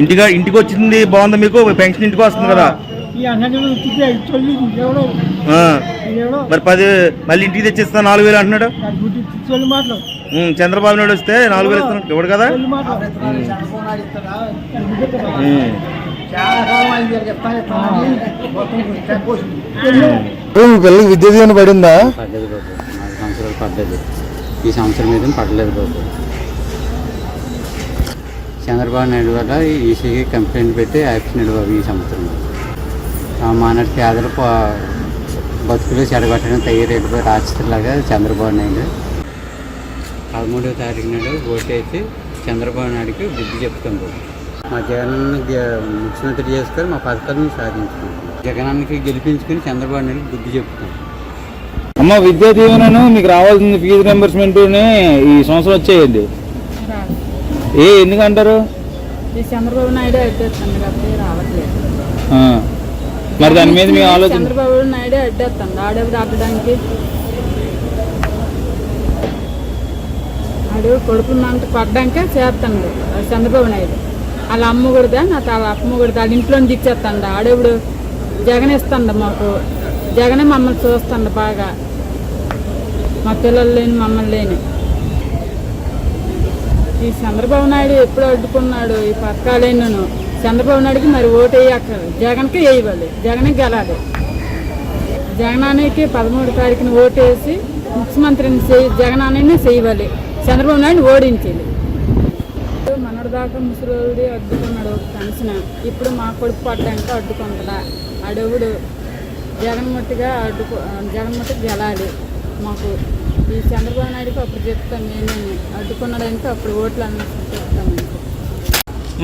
ఇంటిగా ఇంటికి వచ్చింది బాగుందా మీకు? పెన్షన్ ఇంటికి వస్తుంది కదా. మరి పది మళ్ళీ ఇంటికి తెచ్చిస్తా నాలుగు వేలు అంటున్నాడు. చంద్రబాబు నాయుడు వస్తే నాలుగు వేలు ఇస్తున్నాడు. ఇవ్వడు కదా? విద్య దీవెన పడిందా? ఈ సంవత్సరం ఏదో పడలేదు బాబు. చంద్రబాబు నాయుడు వల్ల ఈసీకి కంప్లైంట్ పెట్టి యాక్షన్ బాబు ఈ సంవత్సరం. మానటి పేదలు బతుకులు చెడగొట్టడం తయారైపోయి రాష్ట్రలాగా చంద్రబాబు నాయుడు. పదమూడవ తారీఖు నాడు ఓటేసి చంద్రబాబు నాయుడుకి బుద్ధి చెప్తాం బాబు. మా జగనన్న ముఖ్యమంత్రి చేసుకొని మా పథకాలను సాధించుకుంటాం. జగనానికి గెలిపించుకుని చంద్రబాబు నాయుడు బుద్ధి చెప్తాం. అమ్మ విద్యా దీవెనను మీకు రావాల్సిన ఫీజు రింబర్స్మెంట్ ఈ సంవత్సరం వచ్చేయండి. ఏ ఎందుకంటారు చంద్రబాబు నాయుడు అడ్డేస్తుంది కాబట్టి రావట్లేదు. మరి దాని మీద మీ ఆలోచన? చంద్రబాబు నాయుడు అడ్డేస్తుంది ఆడేవి ఆడడానికి ఆడు కొడుకున్నంత కొట్టడానికే చేస్తాడు. చంద్రబాబు నాయుడు. వాళ్ళ అమ్మ కొడదా నా తా అమ్మ కొడదా వాళ్ళ ఇంట్లో దిచ్చేస్తాడు ఆడేవుడు జగన్ ఇస్తాడు మాకు. జగనే మమ్మల్ని చూస్తాడు బాగా. మా పిల్లలు లేని మమ్మల్ని లేని. ఈ చంద్రబాబు నాయుడు ఎప్పుడు అడ్డుకున్నాడు? ఈ పథకాలైనను చంద్రబాబు నాయుడుకి మరి ఓటు వేయక్కర్లేదు. జగన్కి వేయవాలి. జగన్కి గెలాలి. జగనానికి పదమూడు తారీఖున ఓటు వేసి ముఖ్యమంత్రిని చేయి జగనాన్ని చేయవాలి చంద్రబాబు నాయుడు ఓడించాలి. మనడు దాకా ముసలి అడ్డుకున్నాడు. పెన్షన్ ఇప్పుడు మా కొడుకు పడ్డానికి అడ్డుకుంటాడా అడవుడు. జగన్ముట్టిగా అడ్డుకు జగన్ముట్టికి గెలాలి. మాకు ఈ చంద్రబాబు నాయుడుకి అప్పుడు చెప్తాం నేనేమి అడ్డుకున్నాడంటే అప్పుడు ఓట్లు అన్నీ చెప్తాం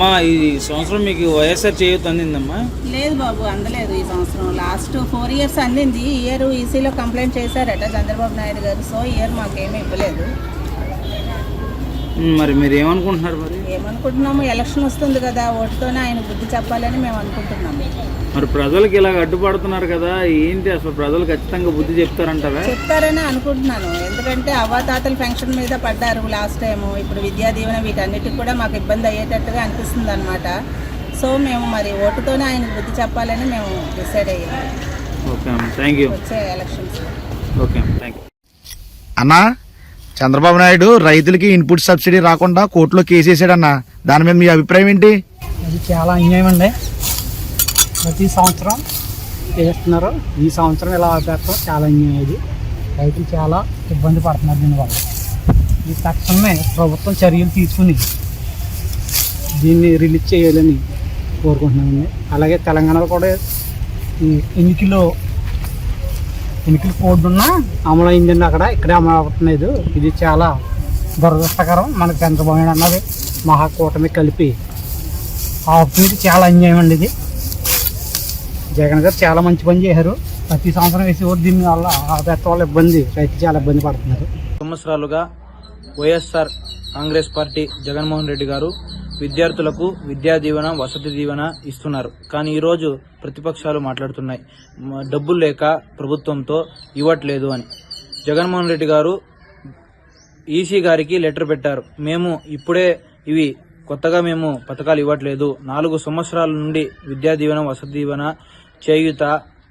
మా ఈ సంవత్సరం మీకు వైఎస్ఆర్ చేయొద్దు అందిందమ్మా? లేదు బాబు అందలేదు ఈ సంవత్సరం. లాస్ట్ ఫోర్ ఇయర్స్ అందింది. ఈ ఇయర్ ఈసీలో కంప్లైంట్ చేశారట చంద్రబాబు నాయుడు గారు. సో ఈ ఇయర్ మాకేమీ ఇవ్వలేదు. మరి మీరు ఏమనుకుంటున్నారు మరి? ఏమనుకుంటున్నాము ఎలక్షన్ వస్తుంది కదా ఓటుతోనే ఆయన బుద్ధి చెప్పాలని మేము అనుకుంటున్నాము. మరి ప్రజలకు ఇలా అడ్డుపడుతున్నారు కదా ఏంటి అసలు ప్రజలు ఖచ్చితంగా బుద్ధి చెప్తారంటారా? చెప్తారని అనుకుంటున్నాను. ఎందుకంటే అవ్వాతాతల ఫంక్షన్ మీద పడ్డారు లాస్ట్ టైం ఇప్పుడు విద్యా దీవెన వీటన్నిటికి కూడా మాకు ఇబ్బంది అయ్యేటట్టుగా అనిపిస్తుంది అనమాట సో మేము మరి ఓటుతోనే ఆయన బుద్ధి చెప్పాలని మేము డిసైడ్ అయ్యాము ఓకే అమ్మ థ్యాంక్ యూ వచ్చే ఎలక్షన్స్ ఓకే అమ్మ థ్యాంక్ యూ అన్నా చంద్రబాబు నాయుడు రైతులకి ఇన్పుట్ సబ్సిడీ రాకుండా కోర్టులో కేసు వేసాడన్న దాని మీద మీ అభిప్రాయం ఏంటి? అది చాలా అన్యాయం అండి. ప్రతి సంవత్సరం చేస్తున్నారు? ఈ సంవత్సరం ఇలా ఆపేస్తాం చాలా అన్యాయం ఇది. రైతులు చాలా ఇబ్బంది పడుతున్నారు దీనివల్ల ఈ తక్షణమే ప్రభుత్వం చర్యలు తీసుకుని దీన్ని రిలీజ్ చేయాలని కోరుకుంటున్నామండి. అలాగే తెలంగాణలో కూడా ఈ ఎన్నికలో ఎన్నికల కోడ్ ఉన్న అమలు అయిందండి అక్కడ. ఇక్కడే అమలు అవ్వట్లేదు. ఇది చాలా దురదృష్టకరం. మనకు చంద్రబాబు నాయుడు అన్నది మహాకూటమి కలిపి ఆపుతుంది. చాలా అన్యాయం అండి ఇది. జగన్ గారు చాలా మంచి పని చేశారు. ప్రతి సంవత్సరం వేసి ఓటు దీని వల్ల ఇబ్బంది రైతు చాలా ఇబ్బంది పడుతున్నారు. సంవత్సరాలుగా YSR Congress party Jaganmohan Reddy garu విద్యార్థులకు విద్యా దీవెన వసతి దీవెన ఇస్తున్నారు. కానీ ఈరోజు ప్రతిపక్షాలు మాట్లాడుతున్నాయి. డబ్బులు లేక ప్రభుత్వంతో ఇవ్వట్లేదు అని. జగన్మోహన్ రెడ్డి గారు ఈసీ గారికి లెటర్ పెట్టారు. మేము ఇప్పుడే ఇవి కొత్తగా మేము పథకాలు ఇవ్వట్లేదు. నాలుగు సంవత్సరాల నుండి విద్యా దీవెన వసతి దీవెన చేయుత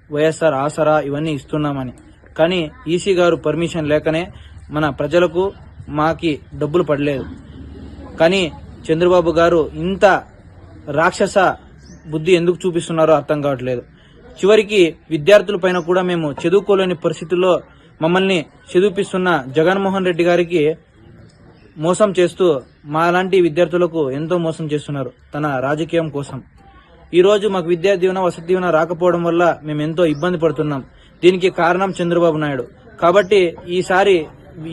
వైఎస్ఆర్ ఆసరా ఇవన్నీ ఇస్తున్నామని. కానీ ఈసీ గారు పర్మిషన్ లేకనే మన ప్రజలకు మాకి డబ్బులు పడలేదు. కానీ చంద్రబాబు గారు ఇంత రాక్షస బుద్ధి ఎందుకు చూపిస్తున్నారో అర్థం కావట్లేదు. చివరికి విద్యార్థుల పైన కూడా మేము చదువుకోలేని పరిస్థితుల్లో మమ్మల్ని చదివిపిస్తున్న జగన్మోహన్ రెడ్డి గారికి మోసం చేస్తూ మాలాంటి విద్యార్థులకు ఎంతో మోసం చేస్తున్నారు తన రాజకీయం కోసం. ఈ రోజు మాకు విద్యా దీవెన వసతి దీవెన రాకపోవడం వల్ల మేము ఎంతో ఇబ్బంది పడుతున్నాం. దీనికి కారణం చంద్రబాబు నాయుడు. కాబట్టి ఈసారి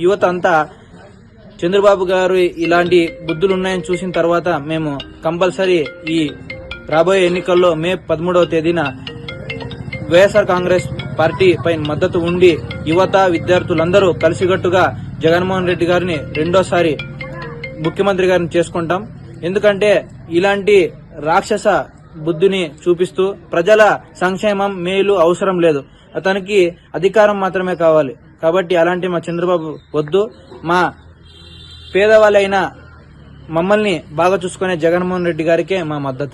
యువత అంతా చంద్రబాబు గారు ఇలాంటి బుద్ధులు ఉన్నాయని చూసిన తర్వాత మేము కంపల్సరీ ఈ రాబోయే ఎన్నికల్లో మే పదమూడవ తేదీన వైఎస్ఆర్ కాంగ్రెస్ పార్టీ పై మద్దతు ఉండి యువత విద్యార్థులందరూ కలిసికట్టుగా జగన్మోహన్ రెడ్డి గారిని రెండోసారి ముఖ్యమంత్రి గారిని చేసుకుంటాం. ఎందుకంటే ఇలాంటి రాక్షస బుద్ధిని చూపిస్తూ ప్రజల సంక్షేమం మేలు అవసరం లేదు. అతనికి అధికారం మాత్రమే కావాలి. కాబట్టి అలాంటి మా చంద్రబాబు వద్దు. మా పేదవాళ్ళైన మమ్మల్ని బాగా చూసుకునే జగన్మోహన్ రెడ్డి గారికే మా మద్దతు.